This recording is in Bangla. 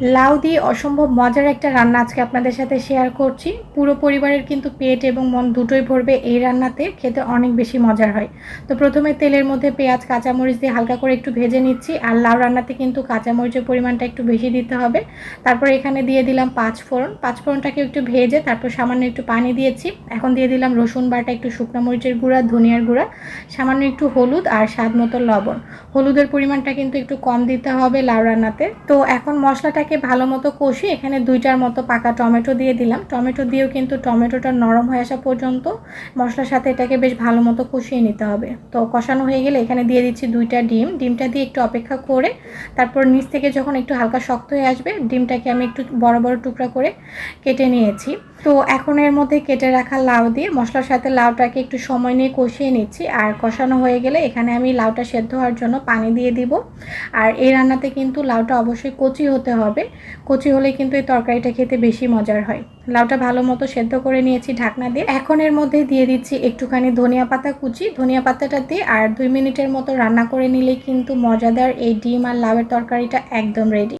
লাউ দিয়ে অসম্ভব মজার একটা রান্না আজকে আপনাদের সাথে শেয়ার করছি। পুরো পরিবারের কিন্তু পেট এবং মন দুটোই ভরবে এই রান্নাতে, খেতে অনেক বেশি মজার হয়। তো প্রথমে তেলের মধ্যে পেঁয়াজ, কাঁচামরিচ দিয়ে হালকা করে একটু ভেজে নিচ্ছি আর লাউ রান্নাতে কিন্তু কাঁচামরিচের পরিমাণটা একটু বেশি দিতে হবে। তারপর এখানে দিয়ে দিলাম পাঁচ ফোড়ন পাঁচ ফোড়নটাকে একটু ভেজে তারপর সামান্য একটু পানি দিয়েছি। এখন দিয়ে দিলাম রসুন বাটা, একটু শুকনো মরিচের গুঁড়া, ধনিয়ার গুঁড়া, সামান্য একটু হলুদ আর স্বাদ মতো লবণ। হলুদের পরিমাণটা কিন্তু একটু কম দিতে হবে লাউ রান্নাতে। তো এখন মশলাটাকে ভালো মতো কষি এখানে দুইটার মতো পাকা টমেটো দিয়ে দিলাম। টমেটো দিয়েও কিন্তু টমেটোটা নরম হয়ে আসা পর্যন্ত মশলার সাথে এটাকে বেশ ভালো মতো কষিয়ে নিতে হবে। তো কষানো হয়ে গেলে এখানে দিয়ে দিচ্ছি দুইটা ডিম। ডিমটা দিয়ে একটু অপেক্ষা করে তারপর নিচ থেকে যখন একটু হালকা শক্ত হয়ে আসবে, ডিমটাকে আমি একটু বড় বড় টুকরা করে কেটে নিয়েছি। তো এখন এর মধ্যে কেটে রাখা লাউ দিয়ে মশলার সাথে লাউটাকে একটু সময় নিয়ে কষিয়ে নিচ্ছি। আর কষানো হয়ে গেলে এখানে আমি লাউটা সেদ্ধ হওয়ার জন্য পানি দিয়ে দিব। আর এই রান্নাতে কিন্তু লাউটা অবশ্যই কচি হতে হবে। কচি হলে কিন্তু এই তরকারিটা খেতে বেশি মজার হয়। লাউটা ভালো মতো সেদ্ধ করে নিয়েছি ঢাকনা দিয়ে। এখন এর মধ্যে দিয়ে দিচ্ছি একটুখানি ধনিয়া পাতা কুচি। ধনিয়া পাতাটা দিয়ে আর দুই মিনিটের মতো রান্না করে নিলে কিন্তু মজাদার এই ডিম আর লাউয়ের তরকারিটা একদম রেডি